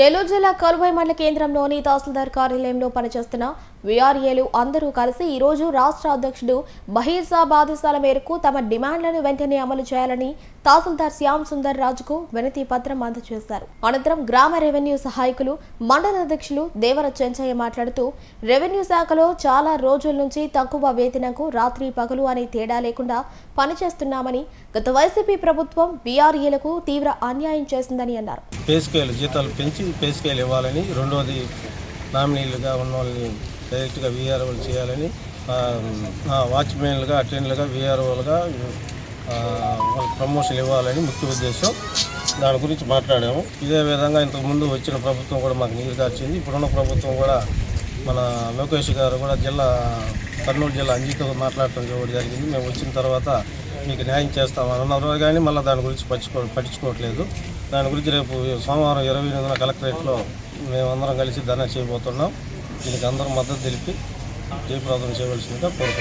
నెల్లూరు జిల్లా కలువై మండల కేంద్రంలోని తహసీల్దార్ కార్యాలయంలో పనిచేస్తున్న వీఆర్ఏలు అందరూ కలిసి ఈరోజు రాష్ట్ర అధ్యక్షుడు బహీర్సాబ్ ఆదేశాల మేరకు తమ డిమాండ్లను వెంటనే అమలు చేయాలని తహసీల్దార్ శ్యామ్ సుందర్ రాజుకు వినతి పత్రం అందజేశారు. అనంతరం గ్రామ రెవెన్యూ సహాయకులు మండల అధ్యక్షులు దేవర చెంచయ్య మాట్లాడుతూ రెవెన్యూ శాఖలో చాలా రోజుల నుంచి తక్కువ వేతనకు రాత్రి పగలు అనే తేడా లేకుండా పనిచేస్తున్నామని గత వైసీపీ ప్రభుత్వం వీఆర్ఏలకు తీవ్ర అన్యాయం చేసిందని అన్నారు. పే స్కేల్ జీతాలు పెంచి పే స్కేల్ ఇవ్వాలని రెండోది నామినీలుగా ఉన్న వాళ్ళని డైరెక్ట్గా వీఆర్ఓలు చేయాలని వాచ్మెన్లుగా అటెండ్లుగా వీఆర్ఓలుగా వాళ్ళకి ప్రమోషన్ ఇవ్వాలని ముఖ్య ఉద్దేశం. దాని గురించి మాట్లాడాము. ఇదే విధంగా ఇంతకుముందు వచ్చిన ప్రభుత్వం కూడా మాకు నీరు కార్చింది. ఇప్పుడున్న ప్రభుత్వం కూడా మన లోకేష్ గారు కూడా జిల్లా కర్నూలు జిల్లా అంజీతో మాట్లాడటం కూడా జరిగింది. మేము వచ్చిన తర్వాత మీకు న్యాయం చేస్తామని అన్నారు. కానీ మళ్ళీ దాని గురించి పట్టించుకో పట్టించుకోవట్లేదు. దాని గురించి రేపు సోమవారం ఇరవై ఎనిమిదిన కలెక్టరేట్లో మేమందరం కలిసి ధర్నా చేయబోతున్నాం. దీనికి అందరూ మద్దతు తెలిపి జయప్రదం చేయవలసిందిగా కోరుతున్నాం